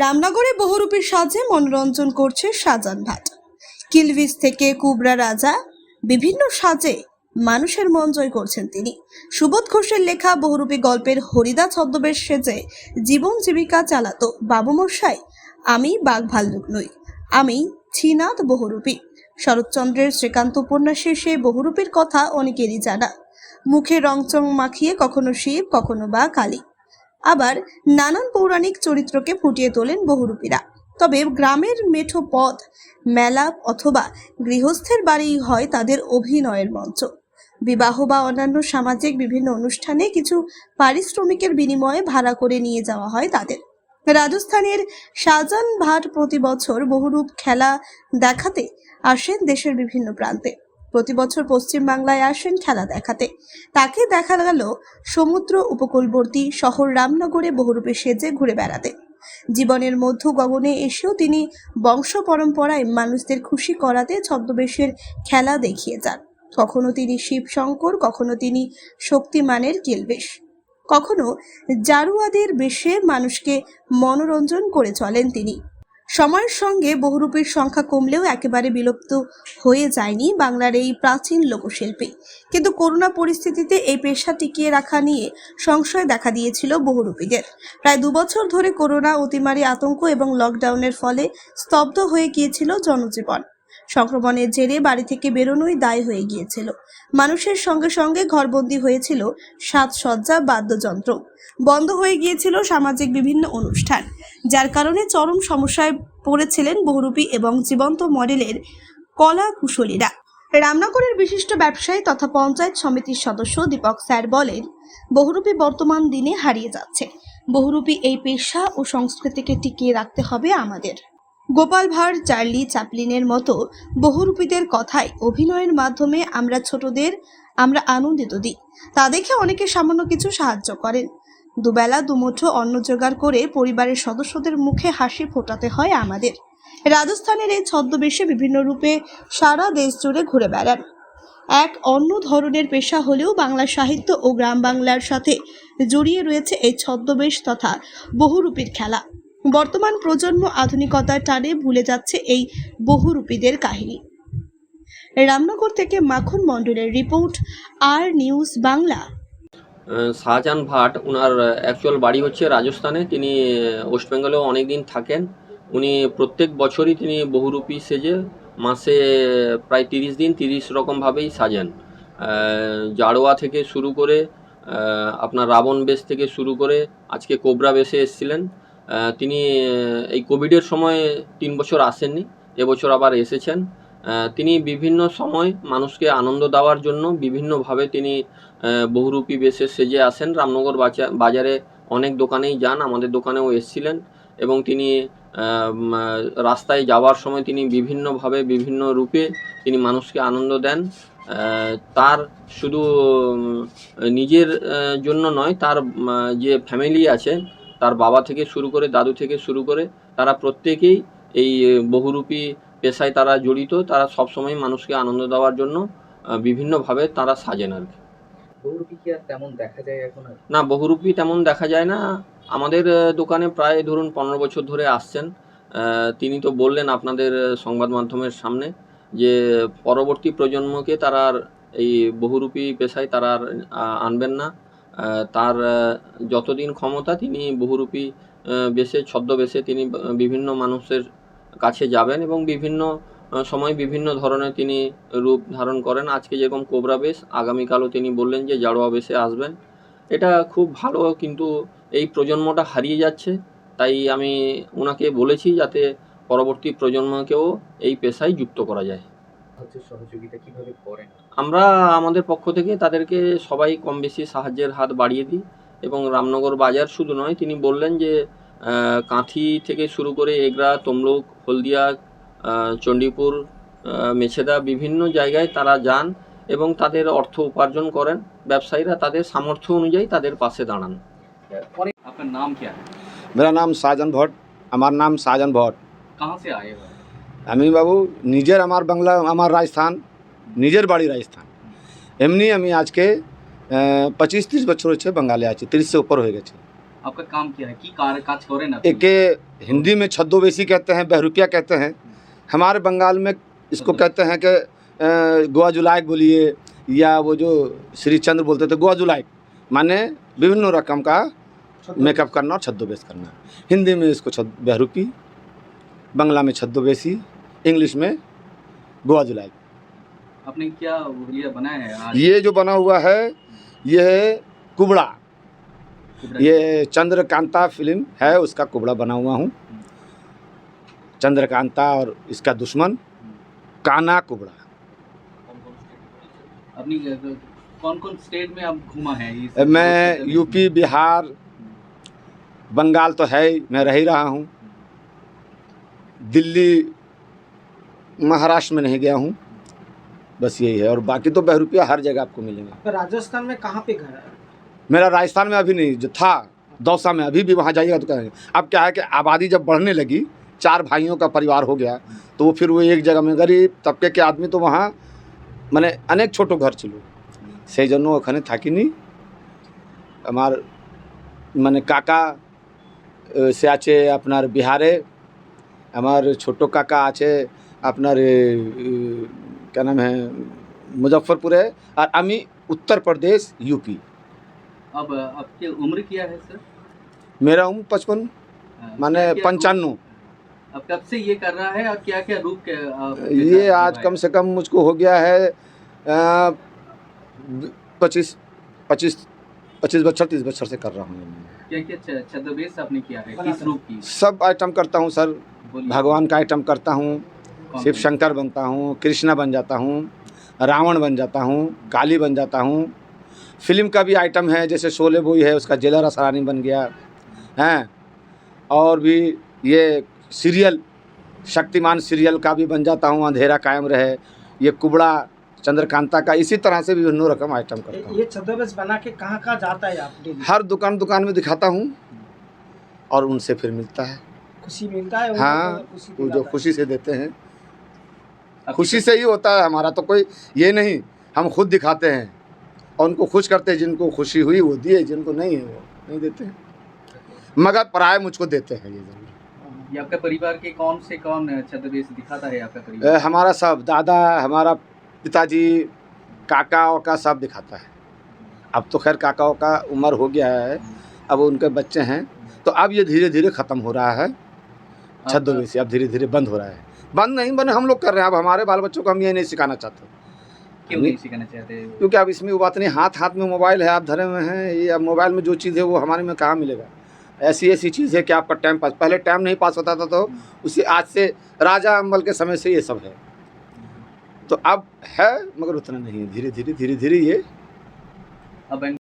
রামনগরে বহুরূপীর সাজে মনোরঞ্জন করছে শাহজাহান ভাট। কিলভিস থেকে কুবরা রাজা বিভিন্ন সাজে মানুষের মন জয় করছেন তিনি। সুবোধ ঘোষের লেখা বহুরূপী গল্পের হরিদা ছদ্মবেশ সেজে জীবন জীবিকা চালাতো বাবুমশাই, আমি বাঘ ভাল্লুক নই, আমি ছিনাদ বহুরূপী। শরৎচন্দ্রের শ্রীকান্ত উপন্যাসের সেই বহুরূপীর কথা অনেকেরই জানা। মুখে রংচং মাখিয়ে কখনো শিব, কখনো বা কালী। আবার নানান পৌরাণিক চরিত্রকে ফুটিয়ে তোলেন বহুরূপীরা। তবে গ্রামের মেঠো পথ, মেলা অথবা গৃহস্থের বাড়ি হয় তাদের অভিনয়ের মঞ্চ। বিবাহ বা অন্যান্য সামাজিক বিভিন্ন অনুষ্ঠানে কিছু পারিশ্রমিকের বিনিময়ে ভাড়া করে নিয়ে যাওয়া হয় তাদের। রাজস্থানের শাহজান ভাট প্রতি বছর বহুরূপ খেলা দেখাতে আসেন দেশের বিভিন্ন প্রান্তে। প্রতি বছর পশ্চিম বাংলায় আসেন খেলা দেখাতে। তাকে দেখা গেল সমুদ্র উপকূলবর্তী শহর রামনগরে বহুরূপে সেজে ঘুরে বেড়াতে। জীবনের মধ্য গগনে এসেও তিনি বংশ পরম্পরায় মানুষদের খুশি করাতে ছদ্মবেশের খেলা দেখিয়ে যান। কখনো তিনি শিব শঙ্কর কখনো তিনি শক্তিমানের কিলবেশ। কখনো জারুয়াদের বেশে মানুষকে মনোরঞ্জন করে চলেন তিনি। সময়ের সঙ্গে বহুরূপীর সংখ্যা কমলেও একেবারে বিলুপ্ত হয়ে যায়নি বাংলার এই প্রাচীন লোকশিল্পী। কিন্তু করোনা পরিস্থিতিতে এই পেশা টিকিয়ে রাখা নিয়ে সংশয় দেখা দিয়েছিল বহুরূপীদের। প্রায় দুবছর ধরে করোনা অতিমারি আতঙ্ক এবং লকডাউনের ফলে স্তব্ধ হয়ে গিয়েছিল জনজীবন। সংক্রমণের জেরে বাড়ি থেকে বেরোনোই দায় হয়ে গিয়েছিল। মানুষের সঙ্গে সঙ্গে ঘরবন্দি হয়েছিল সাজসজ্জা, বাদ্যযন্ত্র। বন্ধ হয়ে গিয়েছিল সামাজিক বিভিন্ন অনুষ্ঠান। যার কারণে চরম সমস্যায় পড়েছিলেন বহুরূপী এবং জীবন্ত মডেলের কলা কুশলীরা। রামনগরের বিশিষ্ট ব্যবসায়ী তথা পঞ্চায়েত সমিতির সদস্য দীপক স্যার বলেন, বহুরূপী বর্তমান দিনে হারিয়ে যাচ্ছে। বহুরূপী এই পেশা ও সংস্কৃতিকে টিকিয়ে রাখতে হবে আমাদের। গোপাল ভাঁড়, চার্লি চ্যাপলিনের মতো বহুরূপীদের কথায় অভিনয়ের মাধ্যমে আমরা ছোটদের আমরা আনন্দিত দিই। তা দেখে অনেকে সামান্য কিছু সাহায্য করেন। দুবেলা, দুমুঠো অন্ন জোগাড় করে পরিবারের সদস্যদের মুখে হাসি ফোটাতে হয় আমাদের। রাজস্থানের এই ছদ্মবেশে বিভিন্ন রূপে সারা দেশ জুড়ে ঘুরে বেড়ান। এক অন্য ধরনের পেশা হলেও বাংলা সাহিত্য ও গ্রাম বাংলার সাথে জড়িয়ে রয়েছে এই ছদ্মবেশ তথা বহুরূপীর খেলা। বর্তমান প্রজন্ম আধুনিকতার টানে ভুলে যাচ্ছে এই বহুরূপীদের কাহিনী। রামনগর থেকে মাখন মণ্ডলের report, R news Bangla. Shahjahan Bhat ওনার অ্যাকচুয়াল বাড়ি হচ্ছে রাজস্থানে। তিনি ওয়েস্ট বেঙ্গলেও অনেক দিন থাকেন। উনি প্রত্যেক বছরই তিনি বহুরূপী সেজে, মাসে প্রায় তিরিশ দিন তিরিশ রকমভাবেই সাজেন। জাড়োয়া থেকে শুরু করে আপনার রাবণ বেশ থেকে শুরু করে, আজকে কোবরা বেশে এসেছিলেন। তিনি এই কোভিডের সময় তিন বছর আসেননি, এবছর আবার এসেছেন। তিনি বিভিন্ন সময় মানুষকে আনন্দ দেওয়ার জন্য বিভিন্নভাবে তিনি বহুরূপী বেশে সেজে আসেন। রামনগর বাজারে অনেক দোকানেই যান, আমাদের দোকানেও এসেছিলেন এবং তিনি রাস্তায় যাওয়ার সময় তিনি বিভিন্নভাবে বিভিন্ন রূপে তিনি মানুষকে আনন্দ দেন। তার শুধু নিজের জন্য নয়, তার যে ফ্যামিলি আছে, তার বাবা থেকে শুরু করে, দাদু থেকে শুরু করে, তারা প্রত্যেকেই এই, বহুরূপী পেশায় তারা জড়িত তারা সবসময় মানুষকে আনন্দ দেওয়ার জন্য বিভিন্নভাবে তারা সাজেন আর কি। বহুরূপী কি আর তেমন দেখা যায় এখন না বহুরূপী তেমন দেখা যায় না। আমাদের দোকানে প্রায় ধরুন পনেরো বছর ধরে আসছেন। তিনি তো বললেন আপনাদের সংবাদ মাধ্যমের সামনে যে পরবর্তী প্রজন্মকে তারা আর এই বহুরূপী পেশায় তারা আর আনবেন না। তার যতদিন ক্ষমতা তিনি বহুরূপী বেশে ছদ্মবেশে তিনি বিভিন্ন মানুষের কাছে যাবেন এবং বিভিন্ন সময় বিভিন্ন ধরনের তিনি রূপ ধারণ করেন। আজকে যেরকম কোবরা বেশ আগামীকালও তিনি বললেন যে জাড়োয়া বেশে আসবেন। এটা খুব ভালো কিন্তু এই প্রজন্মটা হারিয়ে যাচ্ছে। তাই আমি ওনাকে বলেছি যাতে পরবর্তী প্রজন্মকেও এই পেশায় যুক্ত করা যায়। আমরা আমাদের পক্ষ থেকে তাদেরকে সবাই কম বেশি সাহায্যের হাত বাড়িয়ে দিই এবং রামনগর বাজার শুধু নয় তিনি বললেন যে কাঁথি থেকে শুরু করে এগরা তমলুক হলদিয়া আহ, চণ্ডীপুর আহ, মেছেদা বিভিন্ন জায়গায় তারা যান এবং তাদের অর্থ উপার্জন করেন ব্যবসায়ীরা তাদের সামর্থ্য অনুযায়ী তাদের পাশে দাঁড়ান অনেক আপনার নাম কি है मेरा नाम साजन भट्ट আমার নাম সাজন ভট্ট कहाँ से आए हो আমি বাবু নিজের আমার বাংলা আমার রাজস্থান নিজের বাড়ি রাজস্থান এমনি আমি আজকে পঁচিশ তিরিশ বছর হচ্ছে বাঙালি আছি তিরিশে উপর হয়ে গেছে आपका काम क्या है? की कार काज करें ना एक हिंदी में छद्दोवेशी कहते हैं बहरुपिया कहते हैं। हमारे बंगाल में इसको कहते हैं कि गोवा जुलाइक बोलिए या वो जो श्री चंद्र बोलते थे गोवा जुलाइक माने विभिन्न रकम का मेकअप करना और छद्दोबेश करना। हिंदी में इसको बहरूपी बंगला में छद्दोबेशी इंग्लिश में गोवा जुलाई। आपने क्या बनाया है ये जो बना हुआ है ये है कुबड़ा। ये चंद्रकांता फ़िल्म है उसका कुबड़ा बना हुआ हूँ। चंद्रकांता और इसका दुश्मन काना कुबड़ा। अपनी कौन कौन स्टेट में आप घूमा है मैं यूपी बिहार बंगाल तो है ही मैं रह ही रहा हूँ। दिल्ली महाराष्ट्र में नहीं गया हूँ। बस यही है और बाकी तो बहरूपिया हर जगह आपको मिलेंगे। राजस्थान में कहाँ पे घर है? मेरा राजस्थान में अभी नहीं जो था दौसा में अभी भी वहाँ जाइएगा तो कहेंगे अब क्या है कि आबादी जब बढ़ने लगी चार भाइयों का परिवार हो गया तो वो फिर वो एक जगह में गरीब तबके के आदमी तो वहाँ মানে অনেক ছোট ঘর ছিল সেই জন্য ওখানে থাকিনি আমার মানে কাকা আহ, সে আছে আপনার বিহারে আমার ছোট কাকা আছে আপনার এ, এ, क्या नाम है मुजफ्फरपुरे और আমি उत्तर प्रदेश यूपी अब आपकी उम्र क्या है सर? मेरा उम्र पचपन माने क्या- क्या- पंचानवे अब कब से ये कर रहा है और क्या क्या रूप के ये आज कम से कम मुझको हो गया है पच्चीस पच्चीस पच्चीस बच्चर तीस बच्चर से कर रहा हूँ क्या क्या छद्मवेश आपने किया है? किस रूप की? सब आइटम करता हूँ सर। भगवान का आइटम करता हूँ। शिव शंकर बनता हूँ कृष्णा बन जाता हूँ रावण बन जाता हूँ काली बन जाता हूँ। फ़िल्म का भी आइटम है जैसे शोले बोई है उसका जेलर असरानी बन गया हैं? और भी ये सीरियल शक्तिमान सीरियल का भी बन जाता हूँ अंधेरा कायम रहे ये कुबड़ा चंद्रकांता का इसी तरह से भी विभिन्न रकम आइटम करता हूँ। ये छद्मवेश बना के कहाँ कहाँ जाता है आप हर दुकान दुकान में दिखाता हूँ और उनसे फिर मिलता है। खुशी मिलता है हाँ खुशी वो जो खुशी से देते हैं। खुशी से ही होता है हमारा तो कोई ये नहीं हम खुद दिखाते हैं। और उनको खुश करते हैं जिनको खुशी हुई वो दिए जिनको नहीं है वो नहीं देते मगर पराए मुझको देते हैं ये ज़रूर। ये आपका परिवार के कौन से कौन छद्मवेश दिखाता है आपका परिवार? हमारा सब दादा हमारा पिताजी काका का सब दिखाता है। अब तो खैर काकाओं का उम्र हो गया है अब उनके बच्चे हैं तो अब ये धीरे धीरे ख़त्म हो रहा है छद्मवेशी अब धीरे धीरे बंद हो रहा है। बंद नहीं बने हम लोग कर रहे हैं अब हमारे बाल बच्चों को हम ये नहीं सिखाना चाहते। क्यों नहीं। सिखाना चाहते? क्योंकि अब इसमें वो बात नहीं हाथ हाथ में मोबाइल है आप धरे हुए हैं ये अब मोबाइल में जो चीज़ है वो हमारे में कहाँ मिलेगा? ऐसी ऐसी चीज़ है कि आपका टाइम पास पहले टाइम नहीं पास होता था तो उसी आज से राजा अम्बल के समय से ये सब है। तो अब है मगर उतना नहीं है धीरे धीरे धीरे धीरे ये अब